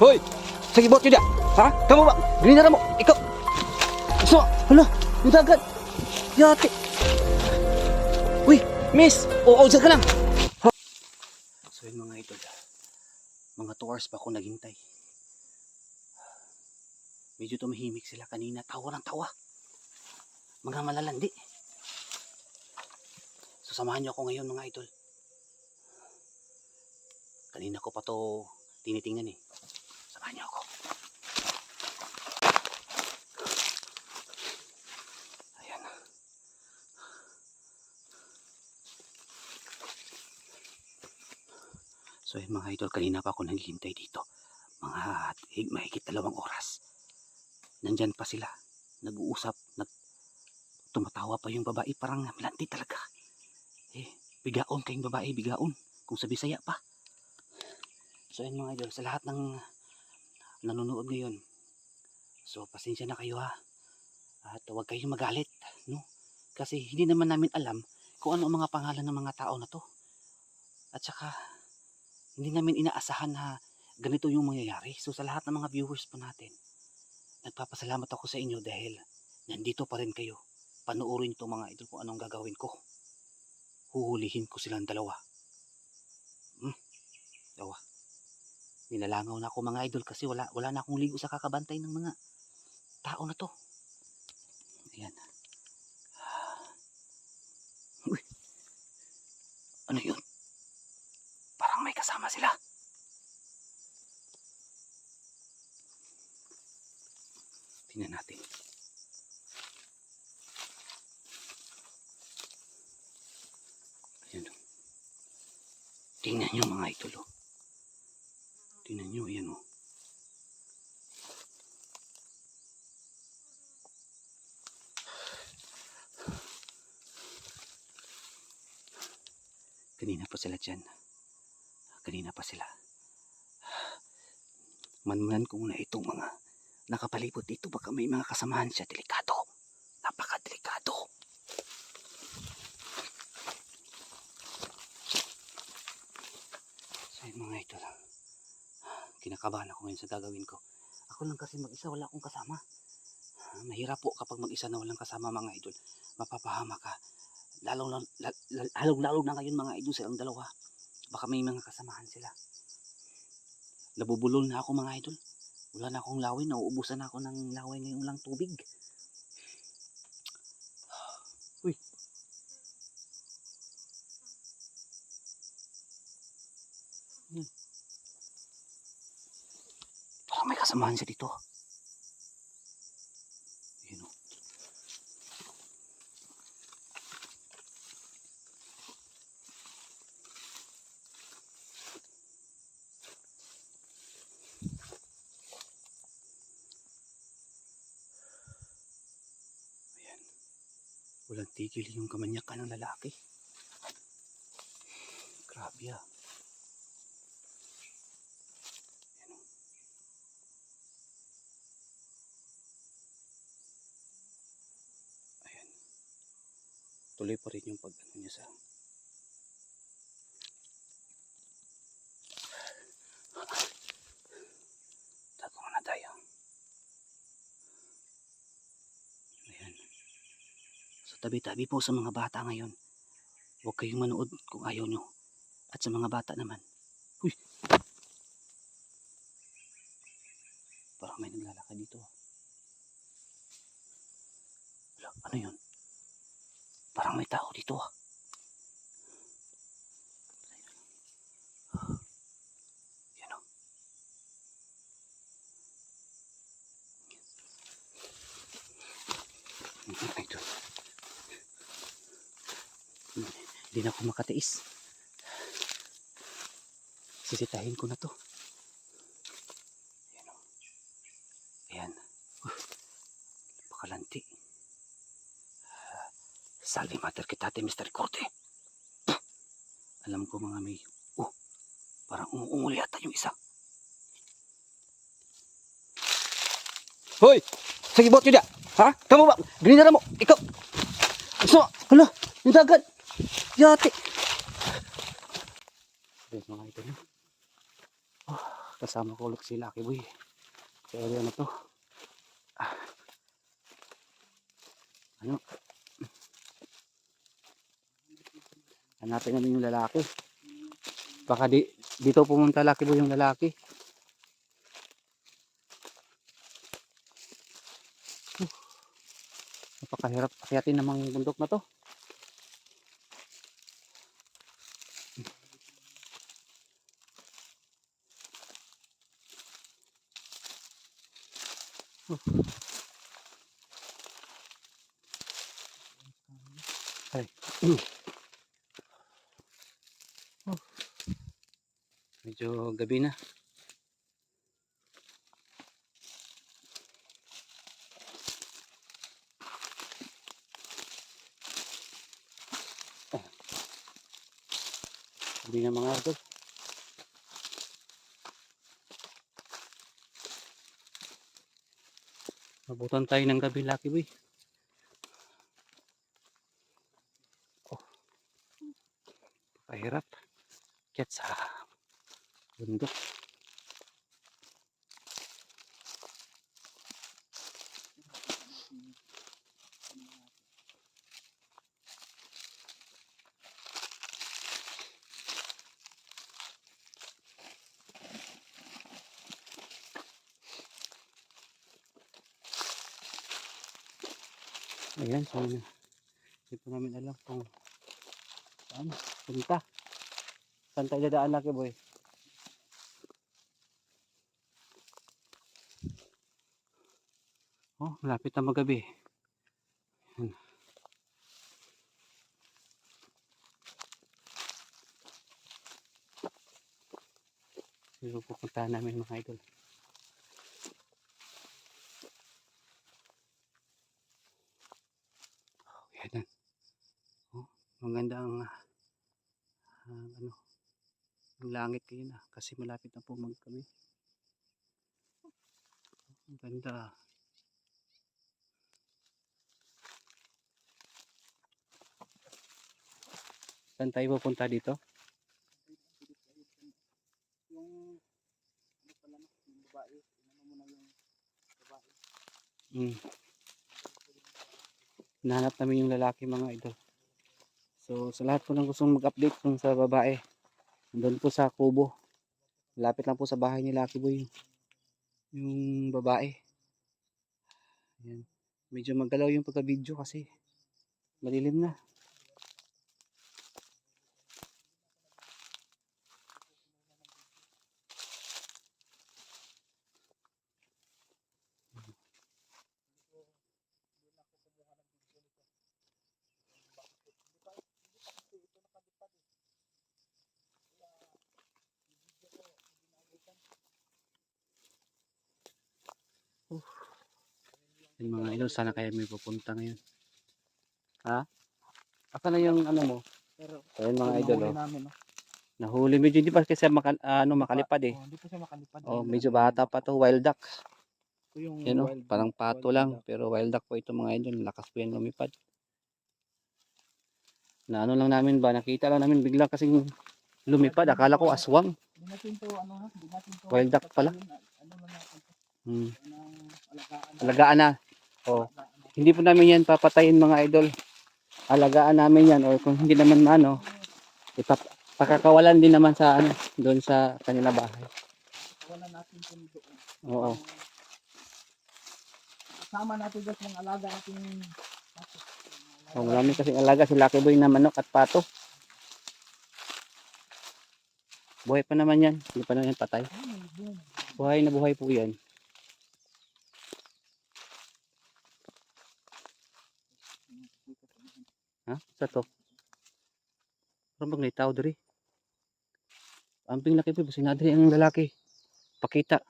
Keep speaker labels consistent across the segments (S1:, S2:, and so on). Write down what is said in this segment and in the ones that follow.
S1: Hoy! Sige, bot yun Ha? Kamu ba? Grinara mo! Ikaw! So, hala! Yung dagat! Yate! Uy! Miss! Oo, dyan ka lang! Ha? So yun mga idol. Mga 2 hours pa ako naghintay. Medyo tumahimik sila kanina. Tawa ng tawa. Mga malalandi. So samahan niyo ako ngayon mga idol. Kanina ko pa to tinitingnan eh. Samahan niyo ako. Ayan. So yun mga idol, kanina pa ako naghihintay dito. Mga hig- mahigit dalawang oras. Nandyan pa sila. Nag-uusap. Nag tumatawa pa yung babae. Parang malandi talaga. Eh, bigaon kayong babae, bigaon. Kung sa Bisaya pa. So yun mga idol, sa lahat ng nanonood ngayon. So pasensya na kayo ha. At huwag kayong magalit, no? Kasi hindi naman namin alam kung ano ang mga pangalan ng mga tao na to. At saka hindi namin inaasahan na ganito yung mangyayari. So sa lahat ng mga viewers po natin, nagpapasalamat ako sa inyo dahil nandito pa rin kayo. Panuorin itong mga idol kung anong gagawin ko. Huhulihin ko silang dalawa. Hmm, dalawa. Nilalangaw na ako mga idol kasi wala, wala na akong ligo sa kakabantay ng mga tao na to. Ayan. Uy. Ano yun? Parang may kasama sila. Tingnan natin. Ayan. Tingnan nyo mga idol o. Tingnan nyo, ayan o. Kanina pa sila dyan. Kanina pa sila. Manmanan ko muna itong mga nakapalibot dito. Baka may mga kasamahan siya. Delikado. Napakadelikado. So yun mga idol. Kinakabahan ako ngayon sa gagawin ko. Ako lang kasi mag-isa. Wala akong kasama. Ah, Mahirap po kapag mag-isa na walang kasama mga idol. Mapapahama ka. Lalong lalo, lalo na ngayon mga idol silang dalawa. Baka may mga kasamahan sila. Nabubulol na ako mga idol. Wala na akong laway. Nauubusan na ako ng laway ngayong lang tubig. Parang may kasamahan siya dito. Ayun o. Ayan. Walang tigil yung kamanyakan ng lalaki. Grabe ah. Tuloy pa rin yung pag ano niya sa Tago muna tayo. Ayan. So tabi-tabi po sa mga bata ngayon. Huwag kayong manood kung ayaw nyo. At sa mga bata naman. Uy! Parang may naglalakad dito. ano yun? Dito. Yan oh. Ay, ito. Hindi na ako makatiis. Sisitahin ko na to. Ayan o. Ayan. Uh, Pakalanti. Salve mater kitate, Mr. Corte. Alam ko mga may... Oh, parang umuungol yata yung isa. Hoy! Sige, bot yun Ha? Kamu ba? Grinara mo! Ikaw! So, hala! Yung dagat! Yate! Ayan mga ito na. Oh, Kasama ko ulit si Lucky Boy. Sa area na to. Ah. Ano? Hanapin namin yung lalaki. Baka di, dito pumunta Lucky Boy yung lalaki. Uh, napakahirap akyatin namang bundok na to. Oh. Medyo gabi na. Ah. Hindi na mga ito. Mabutan tayo ng gabi, Lucky Boy. Kahirap. Kaya sa bundok. Ayan, so hindi po namin alam kung saan punta. Saan tayo dadaan laki boy? Oh, malapit na magabi. Ayan. Siguro pupuntahan namin mga idol. Oh, yan. Oh, maganda ang ah, ah, ano, ang langit ngayon ah, kasi malapit na po magkami. Ang ganda. Saan tayo pupunta dito?
S2: yung ano pala no, yung babae, ano mo na yung babae.
S1: Mm. Nahanap namin yung lalaki mga idol. So sa lahat po ng gustong mag-update kung sa babae, doon po sa kubo. Lapit lang po sa bahay ni Lucky Boy yung babae. Ayan. Medyo magalaw yung pagka-video kasi malilim na. Yung mga idol, sana kaya may pupunta ngayon. Ha? Asa na yung ano mo?
S2: Pero
S1: So, yun mga idol,
S2: nahuli
S1: oh.
S2: namin, no?
S1: Nahuli medyo hindi pa kasi maka, ano, makalipad eh.
S2: Oh, hindi pa siya makalipad.
S1: Oh,
S2: Yung
S1: medyo bata pa to, wild duck.
S2: Ito yung
S1: Yan oh,
S2: wild-
S1: parang pato
S2: wild
S1: lang,
S2: duck.
S1: pero wild duck po ito mga idol. Lakas po yan lumipad. Na ano lang namin ba, nakita lang namin bigla kasing lumipad. Akala ko aswang.
S2: Hindi natin to, ano? Hindi natin to.
S1: Wild duck pala.
S2: Ano lang natin
S1: Hmm.
S2: Alagaan
S1: na. Oh, hindi po namin yan papatayin mga idol. Alagaan namin yan or kung hindi naman ano, ipap pakakawalan din naman sa ano, doon sa kanila bahay.
S2: Wala natin to doon.
S1: Oo.
S2: Kasama natin guys ng alaga natin.
S1: Oh, marami kasing alaga si Lucky Boy na manok at pato. Buhay pa naman yan. Hindi pa naman yan patay. Buhay na buhay po yan. Ha? Sa to? Parang bang may tao diri? Amping laki po. Basta diri ang lalaki. Pakita.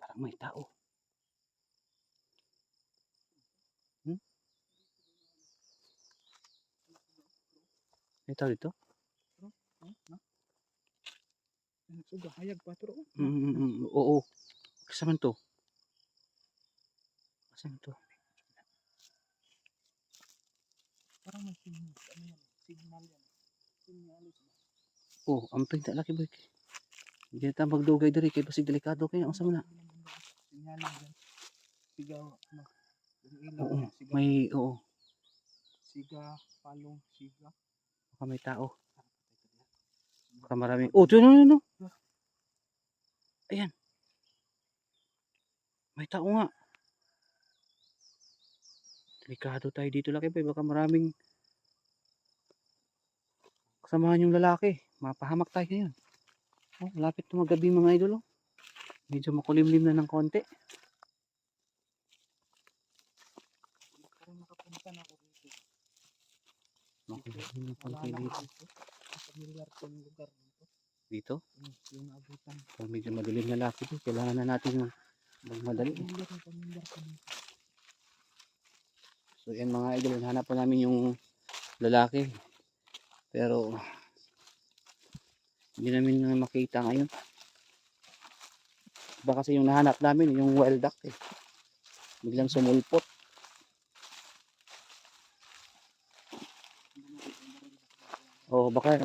S1: Parang may tao. Hmm? May tao dito?
S2: Suga, hayag pa pero.
S1: Mm, mm, mm, oo. Kasaman to? Kasaman to?
S2: Parang may signal. Ano yan? Signal yan. Signal.
S1: Oh, amping tak laki boy. Hindi na tayo magdugay diri kay basig delikado kaya ang sama na.
S2: Sinyalan. Sigaw, ano, ilaw,
S1: Oo,
S2: siga,
S1: may oo,
S2: siga, palong, siga.
S1: baka may tao. Baka maraming. Oh, no, no, no. Ayan. May tao nga. Delikado tayo dito laki boy. Baka maraming kasamahan yung lalaki. Mapahamak tayo ngayon. Oh, lapit na magabi mga idol. Oh. Medyo makulimlim na ng konti.
S2: Nakapunta na ako dito.
S1: Makulimlim ng konti dito.
S2: Familiar ko yung lugar dito.
S1: Dito.
S2: Yung, abutan.
S1: Pag medyo madilim na boy. Kailangan na natin mag magmadali. So yan mga idol, hanap pa namin yung lalaki. Pero hindi namin na makita ngayon. Iba kasi yung nahanap namin, yung wild duck eh. Biglang sumulpot. Oo, baka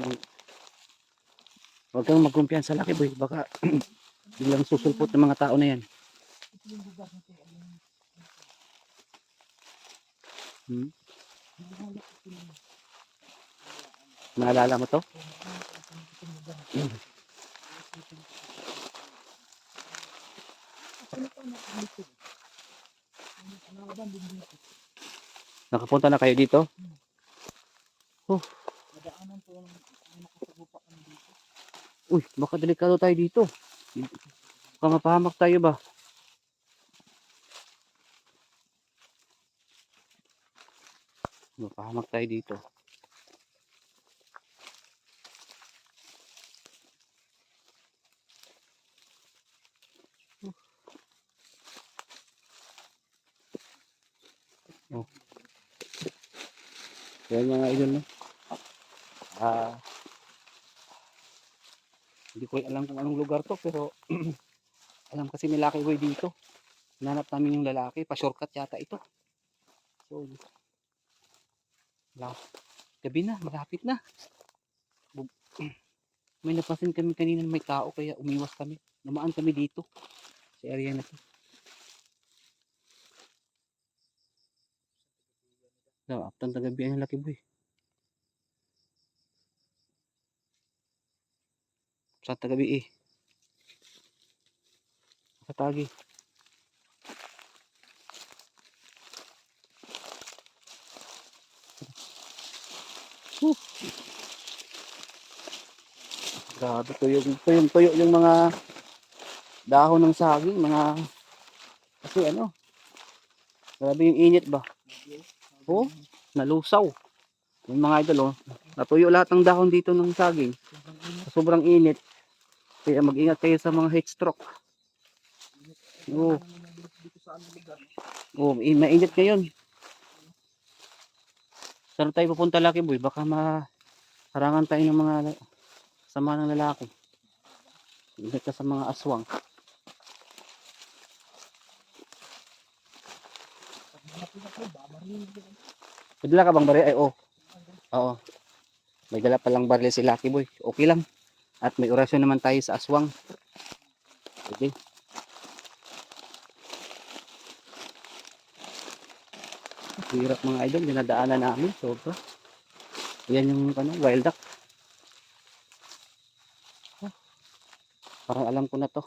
S1: Huwag kang magkumpiyan sa laki boy. Baka biglang susulpot ng mga tao na yan. Hmm?
S2: Naalala
S1: mo to? Nakapunta na kayo dito?
S2: Nadaanan ko yung yung nakasagupa dito.
S1: Uy, baka delikado tayo dito. Baka mapahamak tayo ba? Mapahamak tayo dito. Oh. Yan mga idol no. Ah, hindi ko alam kung anong lugar to pero alam kasi ni Lucky Boy dito. Nanap namin yung lalaki, pa-shortcut yata ito. So, wala. Gabi na, malapit na. May napansin kami kanina na may tao kaya umiwas kami. Namaan kami dito sa area na to. No, aptan tagabi ang Lucky Boy. Sa tagabi eh. Sa tagi. Huh. Grabe tuyo, tuyo, tuyo yung mga dahon ng saging, mga kasi ano, grabe yung init ba? Oh, nalusaw. Yung mga idol oh, natuyo lahat ng dahon dito ng saging. Sa sobrang init. Kaya mag-ingat kayo sa mga heat stroke.
S2: Lugar.
S1: Oh, in, mainit ngayon. Saan tayo pupunta Lucky Boy? Baka maharangan tayo ng mga sama ng lalaki. Ingat ka sa mga aswang.
S2: Pag malapit ako, babaril ko.
S1: May dala ka bang baril? Ay, oh. Oo. May dala palang baril si Lucky Boy. Okay lang. At may orasyon naman tayo sa aswang. Okay. Hirap mga idol. Dinadaanan namin. Sobra. Yan yung ano, wild duck. Parang alam ko na to.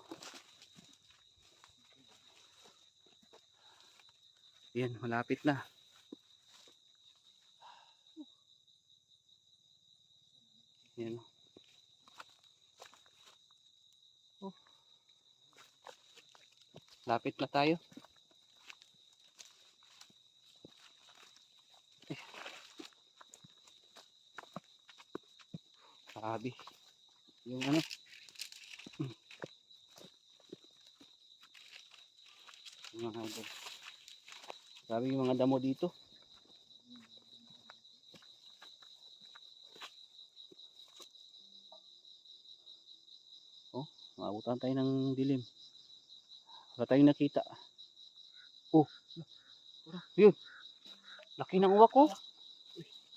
S1: Yan, malapit na. Yan. Oh. Lapit na tayo. Grabe. Yung ano. Mga idol. Grabe yung mga damo dito. Maabutan tayo ng dilim. Wala tayong nakita. Oh. Tara, yun. Laki ng uwak ko.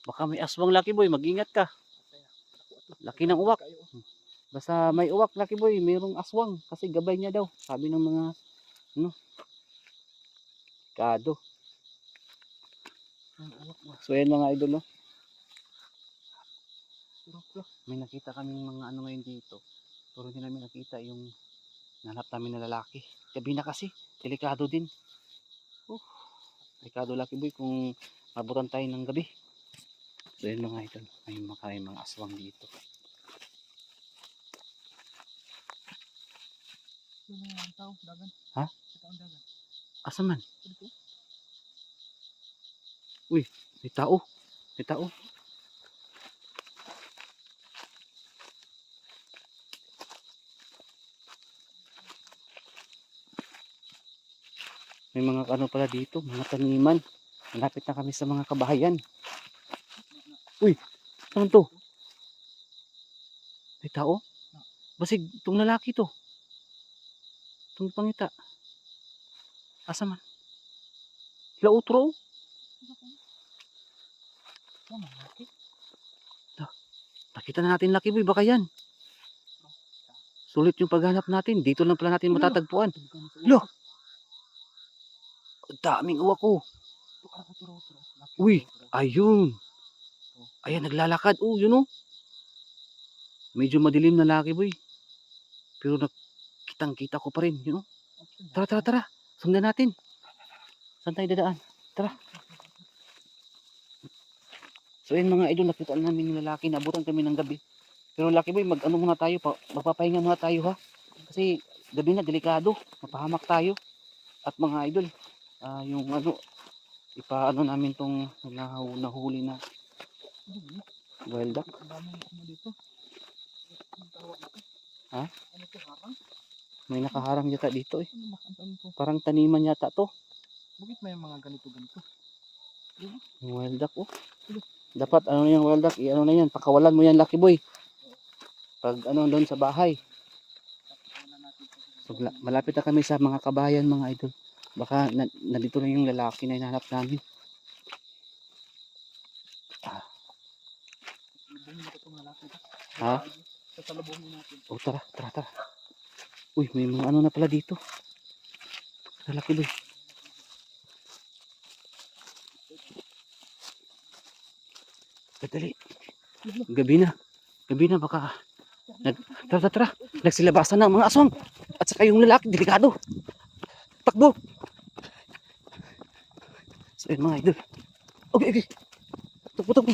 S1: Baka may aswang laki boy. Mag-ingat ka. Laki ng uwak. Basta may uwak, Lucky Boy, mayroong aswang. Kasi gabay niya daw. Sabi ng mga, ano, kado.
S2: Ba?
S1: So, yan mga idol, no?
S2: Pero,
S1: May nakita kaming mga ano ngayon dito. Pero hindi namin nakita yung nanap namin na lalaki. Gabi na kasi. Delikado din. Uh, delikado Lucky Boy kung mabutan tayo ng gabi. So, yan mga idol. May may mga aswang dito.
S2: yun.
S1: Ha? Asa man?
S2: Dito.
S1: May tao. May tao. May mga ano pala dito, mga taniman. Malapit na kami sa mga kabahayan. Uy, saan to? May tao? Basig, itong lalaki to. Itong pangita. Asa man? Lautro?
S2: Ano?
S1: Nakita na natin Lucky Boy, baka yan. Sulit yung paghanap natin. Dito lang pala natin
S2: Ano?
S1: matatagpuan.
S2: Tuloy ka na sa
S1: Lo!
S2: uwak.
S1: Ang daming uwak ko.
S2: Laki,
S1: Uy! Ayun. Ayan, naglalakad. Oh, yun oh. Medyo madilim na Lucky Boy. Pero nakitang kita ko pa rin. Yun oh. Tara, tara, tara. Sundan natin. Saan tayo dadaan? Tara. So yun mga idol, nakita na namin yung lalaki. Nabutan kami ng gabi. Pero Lucky Boy, mag ano muna tayo. Pa, magpapahinga muna tayo ha. Kasi gabi na, delikado. Mapahamak tayo. At mga idol, ah, yung ano, ipaano namin tong nahu- nahuli na
S2: Ano
S1: wild duck.
S2: Ano.
S1: Ha?
S2: Ano?
S1: May nakaharang yata dito eh.
S2: Ano.
S1: Parang taniman yata to.
S2: Bakit may mga ganito-ganito?
S1: Yung wild duck oh. Dapat ano yung wild duck, i-ano na yan, pakawalan mo yan Lucky Boy. Pag ano doon sa bahay. So, la- malapit na kami sa mga kabayan mga idol. Baka na, nandito na yung lalaki na hinahanap namin.
S2: Ito.
S1: Ha?
S2: Sasalubungin natin.
S1: O tara, tara, tara. Uy, may mga ano na pala dito. Lalaki boy. Kadali. Gabi na. Gabi na baka. Nag, tara, tara, tara. Nagsilabasan na ang mga aswang. At saka yung lalaki, delikado. Takbo. So yun mga idol. Okay, okay. Takbo, takbo.